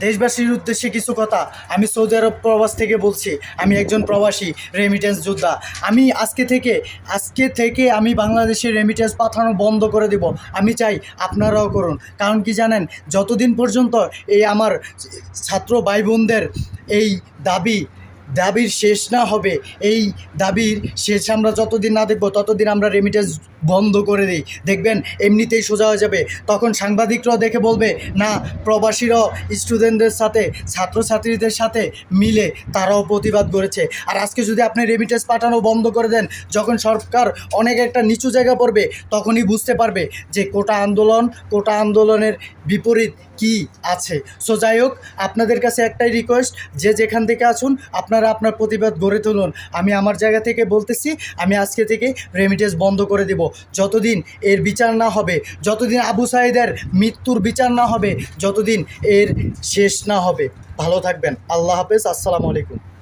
দেশবাসীর উদ্দেশ্যে কিছু কথা। আমি সৌদি আরব প্রবাস থেকে বলছি। আমি একজন প্রবাসী রেমিটেন্স যোদ্ধা। আমি আজকে থেকে আজকে থেকে আমি বাংলাদেশে রেমিটেন্স পাঠানো বন্ধ করে দেব। আমি চাই আপনারাও করুন। কারণ কি জানেন, যতদিন পর্যন্ত এই আমার ছাত্র ভাই বোনদের এই দাবি দাবির শেষ না হবে, এই দাবির শেষ আমরা যতদিন না দেখব, ততদিন আমরা রেমিটেন্স বন্ধ করে দিই। দেখবেন, এমনিতেই সোজা হয়ে যাবে। তখন সাংবাদিকরাও দেখে বলবে, না, প্রবাসীরাও স্টুডেন্টদের সাথে, ছাত্রছাত্রীদের সাথে মিলে তারাও প্রতিবাদ করেছে। আর আজকে যদি আপনি রেমিটেন্স পাঠানো বন্ধ করে দেন, যখন সরকার অনেক একটা নিচু জায়গা পড়বে, তখনই বুঝতে পারবে যে কোটা আন্দোলন, কোটা আন্দোলনের বিপরীত কি আছে। সো যাই হোক, আপনাদের কাছে একটাই রিকোয়েস্ট যে যেখান থেকে আসুন আপনারা আপনার প্রতিবাদ গড়ে তুলুন। আমি আমার জায়গা থেকে বলতেছি, আমি আজকে থেকে রেমিটেন্স বন্ধ করে দেব। যতদিন এর বিচার না হবে, যতদিন আবু সাইদের মৃত্যুর বিচার না হবে, যতদিন এর শেষ না হবে। ভালো থাকবেন। আল্লাহ হাফেজ। আসসালামু আলাইকুম।